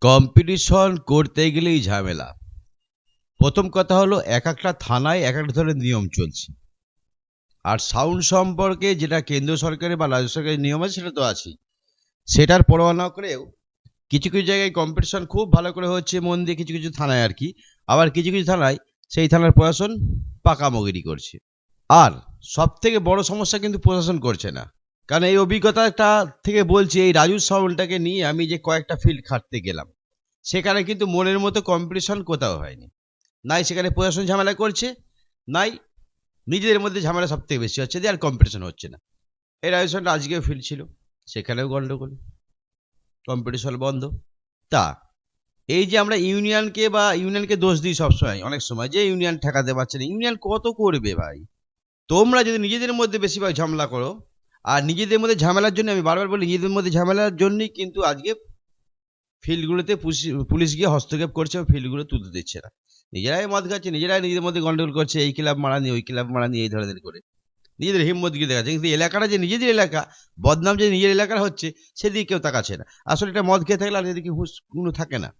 Competition করতে গেলেই ঝামেলা। প্রথম কথা হলো, এক একটা থানায় এক একটা ধরনের নিয়ম চলছে। আর সাউন্ড সম্পর্কে যেটা কেন্দ্র সরকারের বা রাজ্য সরকারের নিয়ম আছে, সেটা তো আছেই। সেটার পরোয়া না করেও কিছু কিছু জায়গায় কম্পিটিশন খুব ভালো করে হচ্ছে মন দিয়ে কিছু কিছু থানায় আর কি। আবার কিছু কিছু থানায় সেই থানার প্রশাসন পাকামগিরি করছে। আর সব থেকে বড় সমস্যা কিন্তু প্রশাসন করছে না। কারণ এই অভিজ্ঞতাটা থেকে বলছি, এই রাজু সাউন্ডটাকে নিয়ে আমি যে কয়েকটা ফিল্ড খাটতে গেলাম, সেখানে কিন্তু মনের মতো কম্পিটিশন কোথাও হয়নি। নাই সেখানে প্রশাসন ঝামেলা করছে, নাই নিজেদের মধ্যে ঝামেলা সব থেকে বেশি হচ্ছে দিয়ে আর কম্পিটিশন হচ্ছে না। এই রাজু সাউন্ড আজকেও ফিল্ড ছিল, সেখানেও গন্ডগোল কম্পিটিশন বন্ধ। তা, এই যে আমরা ইউনিয়নকে বা ইউনিয়নকে দোষ দিই সবসময়, অনেক সময় যে ইউনিয়ন ঠেকাতে পারছে না, ইউনিয়ন কত করবে ভাই? তোমরা যদি নিজেদের মধ্যে বেশিরভাগ ঝামেলা করো আর নিজেদের মধ্যে ঝামেলার জন্য আমি বারবার বলি, নিজেদের মধ্যে ঝামেলার জন্যই কিন্তু আজকে ফিল্ডগুলোতে পুলিশ গিয়ে হস্তক্ষেপ করছে ফিল্ডগুলো তুলতে দিচ্ছে না। নিজেরাই মদ খাচ্ছে, নিজেরাই নিজেদের মধ্যে গন্ডগোল করছে, এই ক্লাব মারানি, ওই ক্লাব মারানি, এই ধরনের করে। নিজেদের হিম্মত গিয়ে দেখাচ্ছে, কিন্তু এলাকাটা যে নিজেদের এলাকা, বদনাম যে নিজের এলাকার হচ্ছে, সেদিকে কেউ তাকাচ্ছে না। আসলে এটা মদ খেয়ে থাকলে আর এদিকে হুঁশ কোনো থাকে না।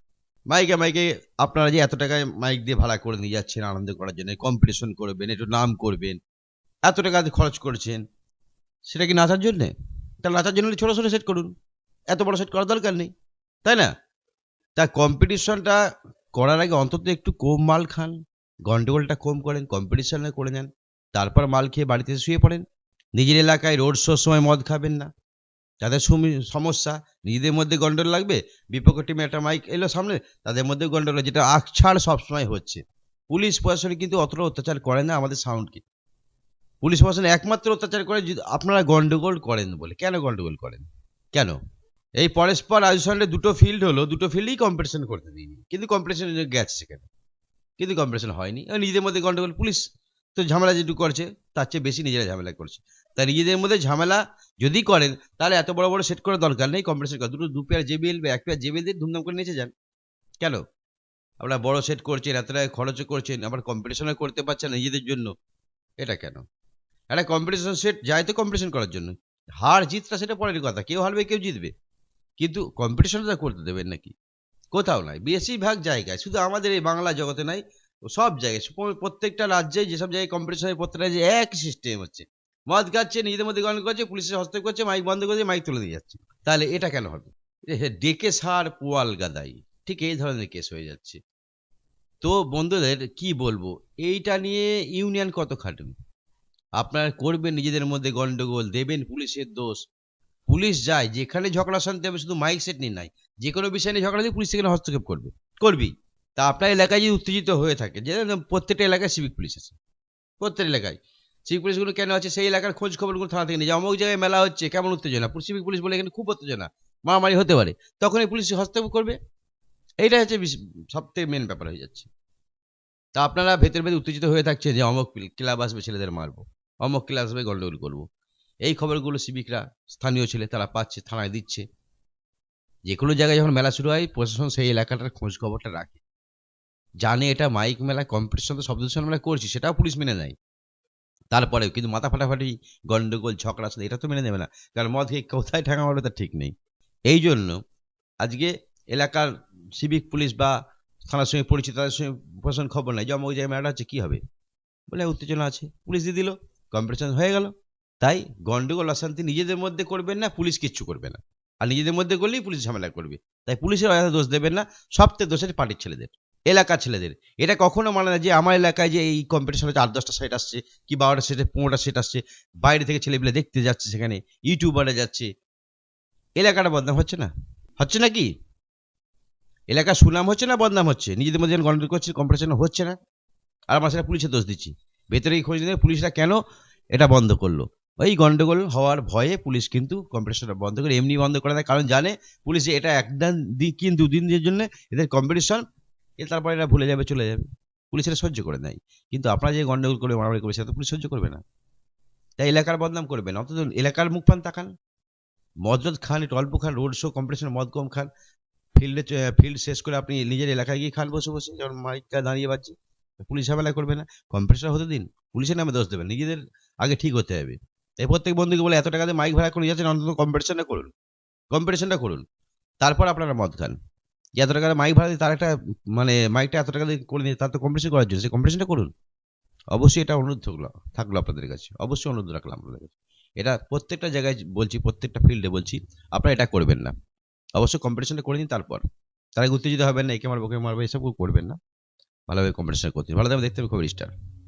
মাইকে মাইকে আপনারা যে এত টাকায় মাইক দিয়ে ভাড়া করে নিয়ে যাচ্ছেন আনন্দ করার জন্য কম্পিটিশন করবেন, একটু নাম করবেন, এত টাকা খরচ করছেন সেটা কি নাচার জন্যে? তাহলে নাচার জন্য ছোটো ছোটো সেট করুন। এত বড় সেট করার দরকার নেই, তাই না? তা কম্পিটিশনটা করার আগে অন্তত একটু কম মাল খান, গন্ডগোলটা কম করেন কম্পিটিশনে করে নেন, তারপর মাল খেয়ে বাড়িতে শুয়ে পড়েন। নিজের এলাকায় রোড শোর সময় মদ খাবেন না। সুমি- সমস্যা, নিজেদের মধ্যে গন্ডল লাগবে, বিপক্ষ টিমে একটা মাইক এলো সামনে, তাদের মধ্যে গন্ডল যেটা আকছাড় সবসময় হচ্ছে। পুলিশ প্রশাসন কিন্তু অতটা অত্যাচার করে না আমাদের সাউন্ডকে পুলিশ প্রশাসন একমাত্র অত্যাচার করে যদি আপনারা গন্ডগোল করেন বলে। কেন গন্ডগোল করেন? কেন? এই পরস্পর রাজস্থানে দুটো ফিল্ড হলো, দুটো ফিল্ডেই কম্পিটিশন করতে দিইনি কিন্তু কম্পিটিশন গেছে সেখানে। কিন্তু কম্পিটিশন হয়নি। নিজেদের মধ্যে গন্ডগোল, পুলিশ তো ঝামেলা যেটুকু করছে, তার চেয়ে বেশি নিজেরা ঝামেলা করছে। তাই নিজেদের মধ্যে ঝামেলা যদি করেন, তাহলে এত বড় বড় সেট করার দরকার নেই কম্পিটিশন করা দুটো দু পেয়ার জেবিএল বা এক পেয়ার জেবিএল দিয়ে ধুমধাম করে নিচে যান। কেন? আপনারা বড় সেট করছেন এত টাকা খরচও করছেন, আবার কম্পিটিশনও করতে পারছেন নিজেদের জন্য। এটা কেন? একটা কম্পিটিশন সেট যায় তো কম্পিটিশন করার জন্য। হার জিতটা সেটা পরের কথা, কেউ হারবে, কেউ জিতবে। কিন্তু কম্পিটিশনটা করতে দেবেন নাকি? কোথাও নাই, বেশিরভাগ জায়গায়, শুধু আমাদের এই বাংলা জগতে নাই, সব জায়গায় প্রত্যেকটা রাজ্যে যেসব জায়গায় কম্পিটিশন হয়, প্রত্যেকটা রাজ্যে এক সিস্টেম হচ্ছে। মদ খাচ্ছে, নিজেদের মধ্যে গণ করছে, পুলিশের হস্তক্ষেপ করছে মাইক বন্ধ করে মাইক তুলে দিয়ে যাচ্ছে। তাহলে এটা কেন হবে? ডেকে সার পোয়াল গাদাই। ঠিক এই ধরনের কেস হয়ে যাচ্ছে। তো বন্ধুদের, কি বলব? এইটা নিয়ে ইউনিয়ন কত খাটবে আপনারা করবেন, নিজেদের মধ্যে গন্ডগোল, দেবেন পুলিশের দোষ। পুলিশ যায়, যেখানে ঝগড়া শান্তি হবে, শুধু মাইক সেট নিয়ে নাই। যে কোনো বিষয় নিয়ে ঝগড়া দিয়ে পুলিশ সেখানে হস্তক্ষেপ করবে। করবি তা আপনার এলাকায় যদি উত্তেজিত হয়ে থাকে, যে প্রত্যেকটা এলাকায় সিভিক পুলিশ আছে। প্রত্যেক এলাকায়। সিভিক পুলিশগুলো কেন আছে? সেই এলাকার খোঁজ খবরগুলো থানা থেকে নিয়ে যে অমুক জায়গায় মেলা হচ্ছে, কেমন উত্তেজনা? সিভিক পুলিশ বলে এখানে খুব উত্তেজনা। মারামারি হতে পারে। তখন এই পুলিশ হস্তক্ষেপ করবে। এইটা হচ্ছে সব থেকে মেন ব্যাপার হয়ে যাচ্ছে। তা আপনারা ভেতর ভেতর উত্তেজিত হয়ে থাকছে যে অমুক ক্লাব আসবে, ছেলেদের মারবো। অমুক ক্লাস আসবে গন্ডগোল করব। এই খবরগুলো সিভিকরা স্থানীয় ছেলে তারা পাচ্ছে, থানায় দিচ্ছে। যে কোনো জায়গায় যখন মেলা শুরু হয়, প্রশাসন সেই এলাকাটার খোঁজ খবরটা রাখে। জানে এটা মাইক মেলা, কম্পিটিশন তো শব্দ দূষণ মেলা করছি, সেটাও পুলিশ মেনে নেয়। তারপরে কিন্তু মাথা ফাটাফাটি, গন্ডগোল, ঝগড়া আছে এটা তো মেনে নেবে না। কারণ মদ খেয়ে কোথায় ঠেঙা মারবে তার ঠিক নেই। এই জন্য আজকে এলাকার সিভিক পুলিশ বা থানার সঙ্গে পরিচিত, তাদের সঙ্গে প্রশাসন খবর নেই যে অমুক জায়গায় মেলাটা হচ্ছে, কী হবে? বলে উত্তেজনা আছে। পুলিশ দিয়ে দিল। কম্পিটিশন হয়ে গেল। তাই গন্ডগোল, অশান্তি নিজেদের মধ্যে করবেন না, পুলিশ কিচ্ছু করবে না। আর নিজেদের মধ্যে করলেই পুলিশ ঝামেলা করবে। তাই পুলিশের অযথা দোষ দেবেন না সবথেকে দোষের পার্টির ছেলেদের, এলাকার ছেলেদের। এটা কখনো মানে না যে আমার এলাকায় যে এই কম্পিটিশন হচ্ছে, আট, দশটা সেট আসছে, কি বারোটা সেটে পনেরোটা সেট আসছে, বাইরে থেকে ছেলেগুলো দেখতে যাচ্ছে সেখানে ইউটিউবারে যাচ্ছে। এলাকাটা বদনাম হচ্ছে না? হচ্ছে না কি? এলাকার সুনাম হচ্ছে না, বদনাম হচ্ছে? নিজেদের মধ্যে গন্ডগোল করছে কম্পিটিশন হচ্ছে না। আর আমরা সেটা পুলিশের দোষ দিচ্ছি। ভেতরে এই খোঁজ নিয়ে পুলিশরা কেন এটা বন্ধ করল? ওই গন্ডগোল হওয়ার ভয়ে পুলিশ কিন্তু কম্পিটিশনটা বন্ধ করে এমনি বন্ধ করে দেয়। কারণ জানে পুলিশ এটা একদিন দি- কি দুদিন দিনের জন্য এদের কম্পিটিশন, এ তারপরে এরা ভুলে যাবে, চলে যাবে। পুলিশ এটা সহ্য করে নেয়। কিন্তু আপনারা যে গন্ডগোল করে মারামারি করবে সেটা তো পুলিশ সহ্য করবে না। তাই এলাকার বদনাম করবে না অন্তত এলাকার মুখ পান তাকান। মজরত খান, একটু অল্প খান, রোড শো কম্পিটিশন, মদ কম খান। ফিল্ডে, ফিল্ড শেষ করে আপনি নিজের এলাকায় গিয়ে খান বসে বসে। যেমন মাইকটা দাঁড়িয়ে পাচ্ছি পুলিশ ঝামেলা করবে না কম্পিটিশন হতে দিন, পুলিশের নামে দোষ দেবেন, নিজেদের আগে ঠিক হতে হবে। তাই প্রত্যেক বন্ধুকে বলে, এত টাকা দিয়ে মাইক ভাড়া করে যাচ্ছেন, অন্তত কম্পিটিশনটা করুন কম্পিটিশনটা করুন। তারপর আপনারা মদ খান। যে এত টাকা মাইক ভাড়া দিয়ে তার একটা মানে মাইকটা এত টাকা দিয়ে করে নিয়ে, তার তো কম্পিটিশন করার জন্য সেই কম্পিটিশনটা করুন। অবশ্যই এটা অনুরোধ থাকল থাকল আপনাদের কাছে, অবশ্যই অনুরোধ রাখলাম আপনাদের কাছে। এটা প্রত্যেকটা জায়গায় বলছি, প্রত্যেকটা ফিল্ডে বলছি, আপনারা এটা করবেন না। অবশ্যই কম্পিটিশনটা করে নিন তারপর। তারা উত্তেজিত হবেন না, একে মারবো, ওকে মারবো, এসব করবেন না। ভালোভাবে কম্পিটিশন করতে ভালো দেখতে হবে খুব স্টার।